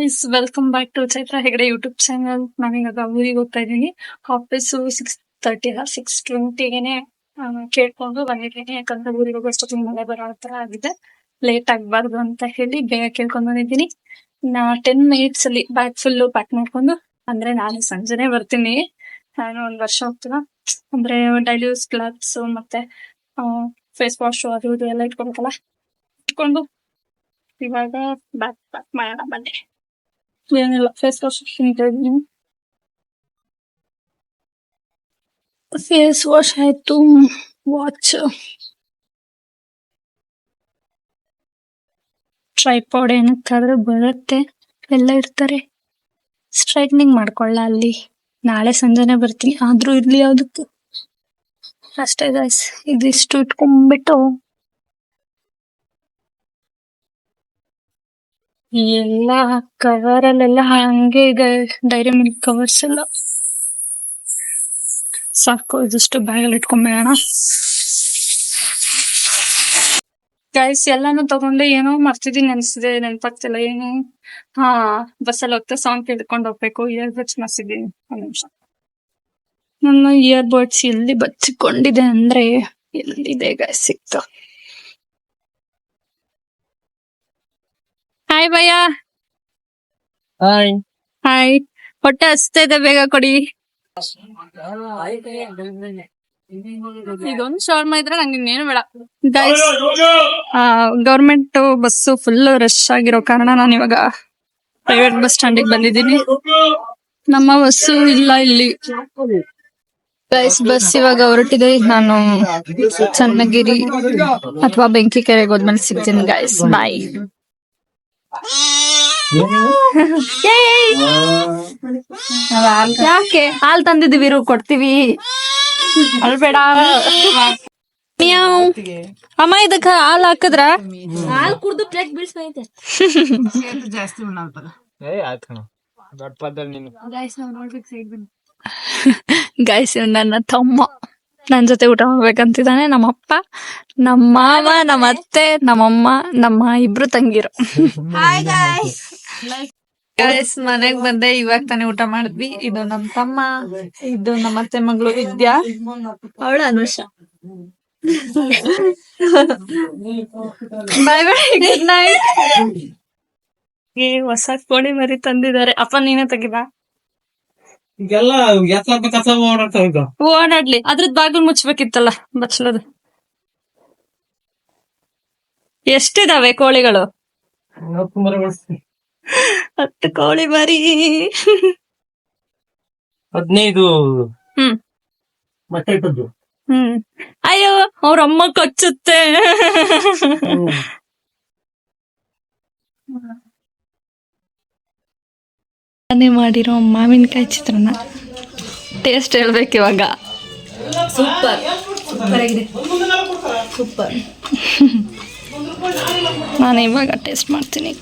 Guys welcome back to Chaitra Hegde YouTube channel ನಾನೀಗ ಊರಿಗೆ ಹೋಗ್ತಾ ಇದ್ದೀನಿ. ಆಫೀಸು ಸಿಕ್ಸ್ ತರ್ಟಿ ಸಿಕ್ಸ್ ಟ್ವೆಂಟಿಗೆನೆ ಕೇಳ್ಕೊಂಡು ಬಂದಿದ್ದೀನಿ. ಯಾಕಂದ್ರೆ ಊರಿಗೆ ಹೋಗೋಷ್ಟೊತ್ತಿಗೆ ಮಳೆ ಬರೋ ತರ ಆಗಿದೆ. ಲೇಟ್ ಆಗಬಾರ್ದು ಅಂತ ಹೇಳಿ ಬೇಗ ಕೇಳ್ಕೊಂಡು ಬಂದಿದ್ದೀನಿ. ನಾ ಟೆನ್ ಮಿನಿಟ್ಸ್ ಅಲ್ಲಿ ಬ್ಯಾಗ್ ಫುಲ್ ಪ್ಯಾಕ್ ಮಾಡ್ಕೊಂಡು, ಅಂದ್ರೆ ನಾನು ಸಂಜೆನೆ ಬರ್ತೀನಿ. ನಾನು ಒಂದ್ ವರ್ಷ ಹೋಗ್ತೀನ? ಅಂದ್ರೆ ಡೈಲಿ ಯೂಸ್ ಮತ್ತೆ ಫೇಸ್ ವಾಶ್ ಅದು ಇದು ಎಲ್ಲ ಇಟ್ಕೊಬೇಕಲ್ಲ? ಇಟ್ಕೊಂಡು ಇವಾಗ ಬ್ಯಾಕ್ ಪ್ಯಾಕ್ ಮಾಡೋಣ ಬನ್ನಿ. ಏನಿಲ್ಲ ಫೇಸ್ ವಾಶ್ ಇದ್ದೀನಿ ಫೇಸ್ ವಾಶ್ ಆಯ್ತು ವಾಚ್ ಟ್ರೈಪಾಡ್ ಏನಕ್ಕಾದ್ರೂ ಬರುತ್ತೆ ಎಲ್ಲ ಇರ್ತಾರೆ ಸ್ಟ್ರೈಟ್ನಿಂಗ್ ಮಾಡ್ಕೊಳ್ಳ ಅಲ್ಲಿ ನಾಳೆ ಸಂಜೆನೆ ಬರ್ತೀನಿ ಆದ್ರೂ ಇರ್ಲಿ ಯಾವ್ದಕ್ಕೂ ಅಷ್ಟೇ ಗೈಸ್ ಇದಿಷ್ಟು ಇಟ್ಕೊಂಡ್ಬಿಟ್ಟು ಎಲ್ಲ ಕವರ್ ಅಲ್ಲೆಲ್ಲ ಹಂಗೆ ಇದೆ. ಡೈರಿ ಮಿಲ್ಕ್ ಕವರ್ಸ್ ಎಲ್ಲ. ಸಾಕು, ಇದಿಷ್ಟು ಬ್ಯಾಗ್ ಅಲ್ಲಿ ಇಟ್ಕೊಂಡ್ಬೇಡ ಗೈಸ್ ಎಲ್ಲಾನು ತಗೊಂಡೆ ಏನೋ ಮರ್ತಿದೀನಿ ಅನ್ಸಿದೆ ನೆನ್ಪಾಗ್ತಿಲ್ಲ ಏನು. ಹಾ, ಬಸ್ಸಲ್ಲಿ ಹೋಗ್ತಾ ಸಾಂಗ್ ಕೇಳ್ಕೊಂಡು ಹೋಗ್ಬೇಕು ಇಯರ್ ಬಡ್ಸ್ ಮರ್ಸಿದೀನಿ ಒಂದ್ ನಿಮಿಷ. ನನ್ನ ಇಯರ್ ಬಡ್ಸ್ ಎಲ್ಲಿ ಬಚ್ಚಿಕೊಂಡಿದೆ ಅಂದ್ರೆ ಎಲ್ಲಿದೆ ಗೈಸ್ ಸಿಕ್ತ ಹಾಯ್ ಭಯ್ಯ ಹಾಯ್ ಹಾಯ್ ಹೊಟ್ಟೆ ಹಸ್ತಾ ಇದೆ ಬೇಗ ಕೊಡಿ. ಇದೊಂದ್ ಶವರ್ಮ ಇದ್ರೆ ನಂಗೆ ಇನ್ನೇನು ಬೇಡ. Guys government bus full rush ಆಗಿರೋ ಕಾರಣ ನಾನು ಇವಾಗ ಪ್ರೈವೇಟ್ ಬಸ್ ಸ್ಟ್ಯಾಂಡಿಗೆ ಬಂದಿದ್ದೀನಿ. ನಮ್ಮ ಬಸ್ಸು ಇಲ್ಲ ಇಲ್ಲಿ. ಗೈಸ್ ಬಸ್ ಇವಾಗ ಹೊರಟಿದೆ. ನಾನು ಚನ್ನಗಿರಿ ಅಥವಾ ಬೆಂಕಿ ಕೆರೆಗೆ ಹೋದ್ಮೇಲೆ ಸಿಗ್ತೀನಿ ಗೈಸ್ ಬಾಯ್ ಯಾಕೆ? ಹಾಲ್ ತಂದಿದ್ದೀವಿ ಇರು ಕೊಡ್ತೀವಿ. ಅಲ್ಬೇಡ ಮ್ಯಾವ್. ಅಮ್ಮ ಇದಕ್ಕ ಹಾಲ್ ಹಾಕದ್ರ? ಹಾಲ್ ಕುಡ್ದು ಪ್ಲೇಟ್ ಬೀಳ್ಸೈತೆ ಗೈಸ್ ನನ್ನ ತಮ್ಮ. ನನ್ ಜೊತೆ ಊಟ ಮಾಡ್ಬೇಕಂತಿದ್ದಾನೆ ನಮ್ಮಪ್ಪ ನಮ್ಮ ಮಾವ ನಮ್ಮ ಅತ್ತೆ ನಮ್ಮಮ್ಮ ನಮ್ಮ ಇಬ್ರು ತಂಗಿರು. ಗೈಸ್ ಮನೆಗ್ ಬಂದೆ ಇವಾಗ ತಾನೇ ಊಟ ಮಾಡಿದ್ವಿ. ಇದು ನಮ್ ತಮ್ಮ ಇದು ನಮ್ಮ ಅತ್ತೆ ಮಗಳು ವಿದ್ಯಾ. ಅವಳು Anusha. Bye bye good night ಏ ಹೊಸ ಕೋಳಿ ಮರಿ ತಂದಿದ್ದಾರೆ. ಅಪ್ಪ ನೀನೇ ತೆಗಿಬಾ? ಈಗೆಲ್ಲ ಎತ್ತ ಕಸ ಓಡಾಡ್ತಾವ ಈಗ. ಓಡಾಡ್ಲಿ ಅದ್ರದ್ ಬಾಗಿಲು ಮುಚ್ಬೇಕಿತ್ತಲ್ಲ ಬಚ್ಚಲದು. ಎಷ್ಟಿದಾವೆ ಕೋಳಿಗಳು? ಹತ್ತು ಕೋಳಿ ಮರಿ. ಹದಿನೈದು. ಹ್ಮ್. ಮೊಟ್ಟೆ ಇಟ್ಟದ್ದು ಹ್ಮ್. ಅಯ್ಯೋ ಅವ್ರ ಅಮ್ಮ ಕಚ್ಚುತ್ತೆ. ನಾನೇ ಮಾಡಿರೋ ಮಾವಿನಕಾಯಿ ಚಿತ್ರಾನ್ನ. ಟೇಸ್ಟ್ ಹೇಳ್ಬೇಕು ಇವಾಗ. ಸೂಪರ್. ಸೂಪರ್. ನಾನು ಇವಾಗ ಟೇಸ್ಟ್ ಮಾಡ್ತೀನಿ.